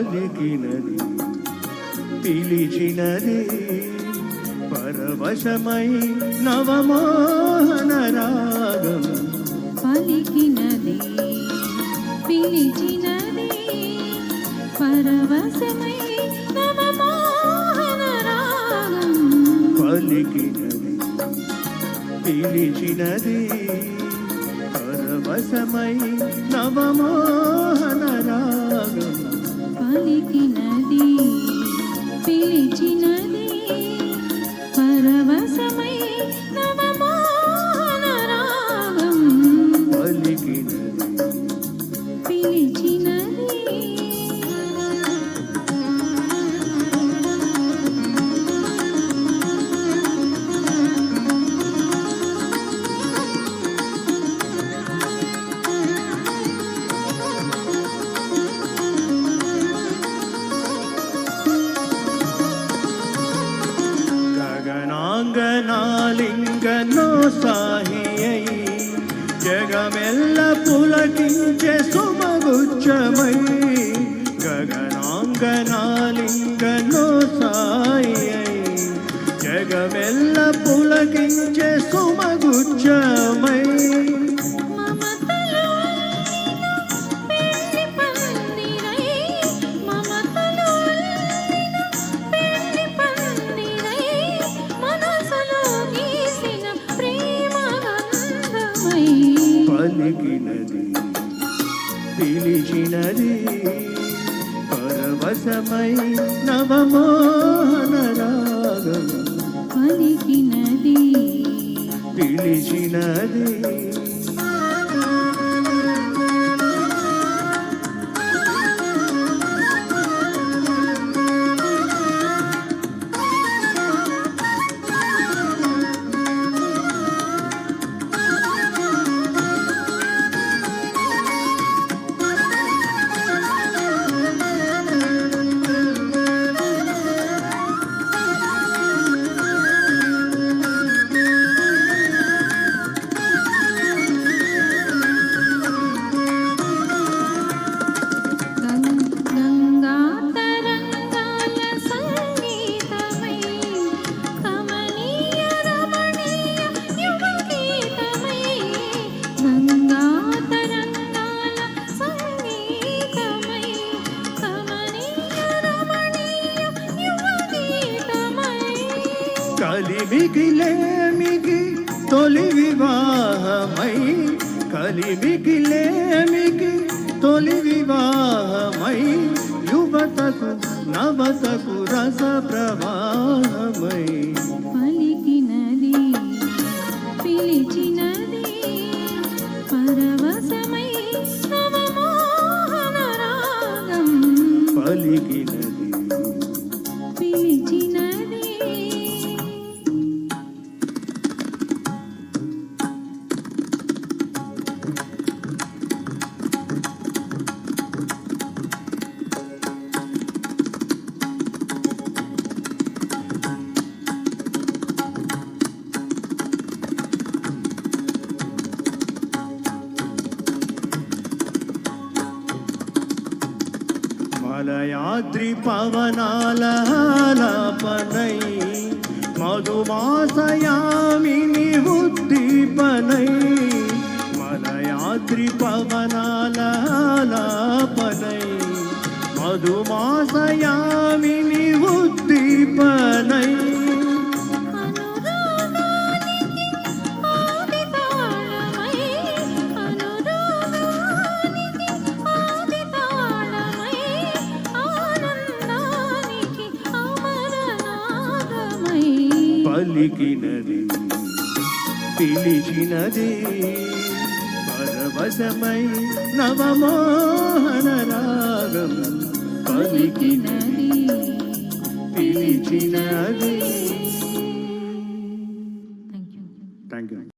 పలికినది పిలిచినది. పరవశమై నవమోహన రాగం. పలికినది పిలిచినది. పరవశమై నవమోహన రాగం. పలికినది పిలిచినది. పరవశమై నవమోహన రాగం పలికినది పిలిచిన గగనో సాహి అయి జగమెల్ల పులకించే సుమగుచ్చమై గగనాంగనాలింగనో సా పలికినది పిలిచినది పరవశమై నవమోహన రాగం పలికినది. పిలిచినది కలిమిగిలేమిగి తొలి వివాహమై కలిమిగిలేమిగి తొలి వివాహమై యువతకు నవతకు రస ప్రవాహమై. పలికినది పిలిచినది పరవశమై పలికినది. పిలిచినది మలయాద్రి పవనాల ఆలాపనై మధుమాసయామిని ఉద్దీపనై మలయాద్రి పవనాల ఆలాపనై పలికినది పిలిచినది పరవశమై నవమోహనరా.